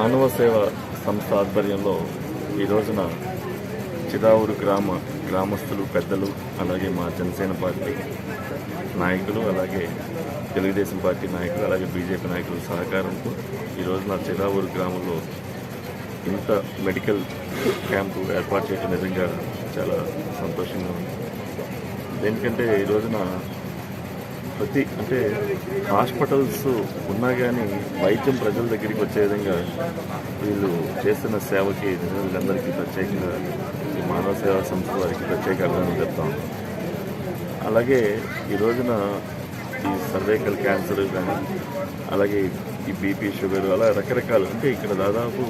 మానవ సేవ సంస్థ ఆధ్వర్యంలో ఈ రోజున చిదావూరు గ్రామ గ్రామస్తులు పెద్దలు అలాగే మా జనసేన పార్టీ నాయకులు అలాగే తెలుగుదేశం పార్టీ నాయకులు అలాగే బీజేపీ నాయకుల సహకారంతో ఈరోజున రోజున చిదావూరు గ్రామంలో ఇంత మెడికల్ క్యాంపు ఏర్పాటు చేయడం నిజంగా చాలా సంతోషంగా ఉంది. ఎందుకంటే ఈ రోజున ప్రతి అంటే హాస్పిటల్స్ ఉన్నా కానీ వైద్యం ప్రజల దగ్గరికి వచ్చే విధంగా వీళ్ళు చేస్తున్న సేవకి వీళ్ళందరికీ ప్రత్యేకంగా ఈ మానవ సేవా సంస్థ వారికి ప్రత్యేక అభినందన చెప్తాం అలాగే ఈ రోజున ఈ సర్వైకల్ క్యాన్సర్ కానీ అలాగే ఈ బీపీ షుగర్ అలా రకరకాలు అంటే ఇక్కడ దాదాపు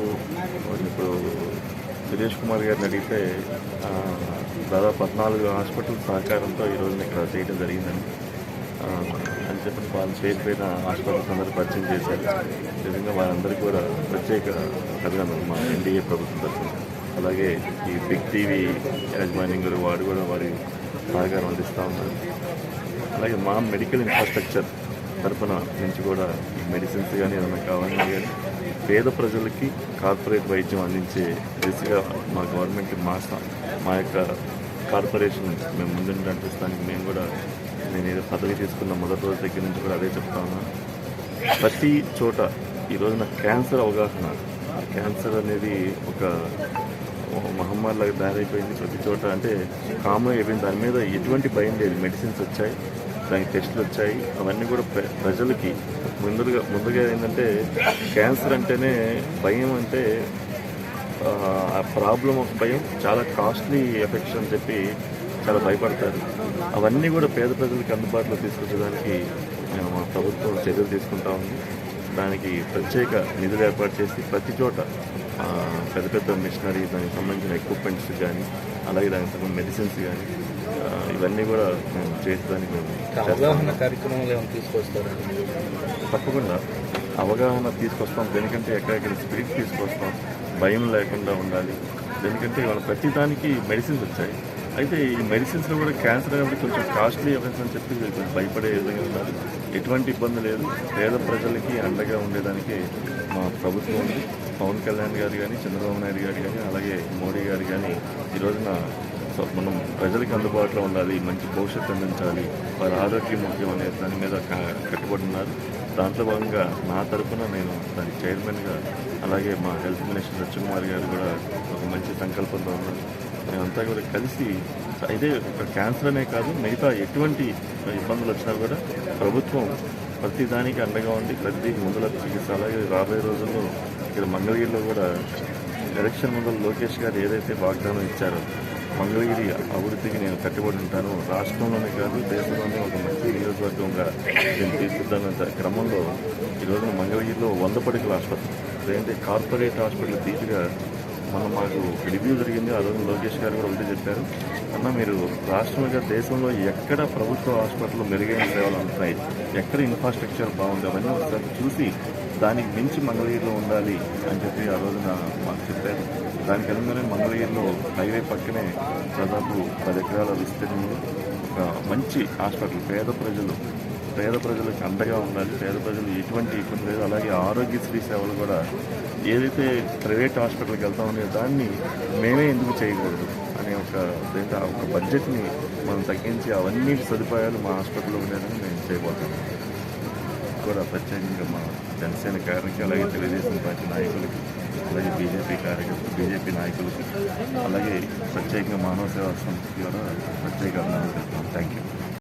ఇప్పుడు సురేష్ కుమార్ గారిని అడిగితే దాదాపు పద్నాలుగు హాస్పిటల్ సహకారంతో ఈ ఇక్కడ చేయడం జరిగిందని చెప్పిన చెప్పి వాళ్ళు చేరిపోయిన హాస్పిటల్స్ అందరూ పరిచయం చేశారు. నిజంగా వారందరికీ కూడా ప్రత్యేక అభినందనలు మా ఎన్డీఏ ప్రభుత్వం తరఫున. అలాగే ఈ బిగ్ టీవీ యాజమాన్యం గారు వాడు కూడా వారి సహకారం అందిస్తూ ఉన్నారు. అలాగే మా మెడికల్ ఇన్ఫ్రాస్ట్రక్చర్ తరఫున నుంచి కూడా ఈ మెడిసిన్స్ కానీ ఏమైనా కావాలన్నా కానీ పేద ప్రజలకి కార్పొరేట్ వైద్యం అందించే దిశగా మా గవర్నమెంట్ మా మా యొక్క కార్పొరేషన్ మేము ముందు నడిపిస్తానికి మేము కూడా నేను ఏదో పదవి తీసుకున్న మొదటి రోజు దగ్గర నుంచి కూడా అదే చెప్తా ప్రతి చోట ఈ రోజున క్యాన్సర్ అవగాహన క్యాన్సర్ అనేది ఒక మహమ్మారిలాగా తయారైపోయింది ప్రతి చోట. అంటే కామన్ అయిపోయింది. దాని మీద ఎటువంటి భయం లేదు. మెడిసిన్స్ వచ్చాయి దానికి టెస్టులు వచ్చాయి. అవన్నీ కూడా ప్ర- ప్రజలకి ముందుగా ముందుగా ఏంటంటే క్యాన్సర్ అంటేనే భయం అంటే ఆ ప్రాబ్లం ఒక భయం చాలా కాస్ట్లీ ఎఫెక్ట్స్ అని చెప్పి చాలా భయపడతారు. అవన్నీ కూడా పేద ప్రజలకు అందుబాటులో తీసుకొచ్చేదానికి మేము మా ప్రభుత్వం చర్యలు తీసుకుంటా ఉంది. దానికి ప్రత్యేక నిధులు ఏర్పాటు చేసి ప్రతి చోట పెద్ద పెద్ద మిషనరీ దానికి సంబంధించిన ఎక్విప్మెంట్స్ కానీ అలాగే దానికి సంబంధించిన మెడిసిన్స్ కానీ ఇవన్నీ కూడా మేము చేసేదానికి మేము. అవగాహన కార్యక్రమాలు ఏమైనా తీసుకొస్తారండి తప్పకుండా. అవగాహన తీసుకొస్తాం. దేనికంటే ఎక్కడెక్కడ స్పిరిట్ తీసుకొస్తాం. భయం లేకుండా ఉండాలి. దేనికంటే ఇవాళ ప్రతి దానికి మెడిసిన్స్ వచ్చాయి. అయితే ఈ మెడిసిన్స్లో కూడా క్యాన్సర్ అనేది కొంచెం కాస్ట్లీ ఎఫెక్ట్స్ అని చెప్పి కొంచెం భయపడే విధంగా ఉండాలి ఎటువంటి ఇబ్బంది లేదు. పేద ప్రజలకి అండగా ఉండేదానికి మా ప్రభుత్వం ఉంది. పవన్ కళ్యాణ్ గారు కానీ చంద్రబాబు నాయుడు గారు కానీ అలాగే మోడీ గారు కానీ ఈ రోజున మనం ప్రజలకు అందుబాటులో ఉండాలి. మంచి భవిష్యత్తు అందించాలి. వారి ఆరోగ్యం ముఖ్యం అనే దాని మీద కట్టుబడి ఉన్నారు. దాంట్లో భాగంగా నా తరఫున నేను దాని చైర్మన్గా అలాగే మా హెల్త్ మినిస్టర్ సత్యకుమార్ గారు కూడా ఒక మంచి సంకల్పంతో ఉన్నారు. మేమంతా కూడా కలిసి అయితే ఒక క్యాన్సర్ అనే కాదు మిగతా ఎటువంటి ఇబ్బందులు వచ్చినా కూడా ప్రభుత్వం ప్రతి దానికి అండగా ఉండి ప్రతి ముందుల చికిత్స అలాగే రాబోయే రోజుల్లో ఇక్కడ మంగళగిరిలో కూడా ఎలక్షన్ ముందు లోకేష్ గారు ఏదైతే వాగ్దానం ఇచ్చారో మంగళగిరి అభివృద్ధికి నేను కట్టుబడి ఉంటాను. రాష్ట్రంలోనే కాదు దేశంలోనే ఒక మంచి నియోజకవర్గంగా నేను తీసుకుంటానంత క్రమంలో ఈ మంగళగిరిలో వంద పడకల ఆసుపత్రి లేదంటే కార్పొరేట్ హాస్పిటల్ తీటుగా మొన్న మాకు రివ్యూ జరిగింది. ఆ రోజు లోకేష్ గారు కూడా ఉంటే చెప్పారు. అన్న మీరు రాష్ట్రంగా దేశంలో ఎక్కడ ప్రభుత్వ హాస్పిటల్ మెరుగైన సేవలు అందుతాయి? ఎక్కడ ఇన్ఫ్రాస్ట్రక్చర్ బాగుంది? అవన్నీ ఒకసారి చూసి దానికి మించి మంగళగిరిలో ఉండాలి అని చెప్పి ఆ రోజున మాకు చెప్పారు. దానికి అనుగుణంగానే మంగళగిరిలో హైవే పక్కనే దాదాపు పది ఎకరాల విస్తీర్ణంలో ఒక మంచి హాస్పిటల్ పేద ప్రజలు పేద ప్రజలకు అండగా ఉండాలి పేద ప్రజలు ఎటువంటి ఇబ్బంది లేదు. అలాగే ఆరోగ్యశ్రీ సేవలు కూడా ఏదైతే ప్రైవేట్ హాస్పిటల్కి వెళ్తా ఉండే దాన్ని మేమే ఎందుకు చేయకూడదు అనే ఒక ఒక బడ్జెట్ని మనం తగ్గించి అవన్నీ సదుపాయాలు మా హాస్పిటల్లో ఉండేదని మేము చేయబోతాం కూడా ప్రత్యేకంగా మా జనసేన కార్యక్రమం అలాగే తెలుగుదేశం పార్టీ నాయకులకి అలాగే బీజేపీ కార్యకర్తలు బీజేపీ నాయకులకి అలాగే ప్రత్యేకంగా మానవ సేవా సంస్థకి కూడా ప్రత్యేక అభినందనలు థ్యాంక్ యూ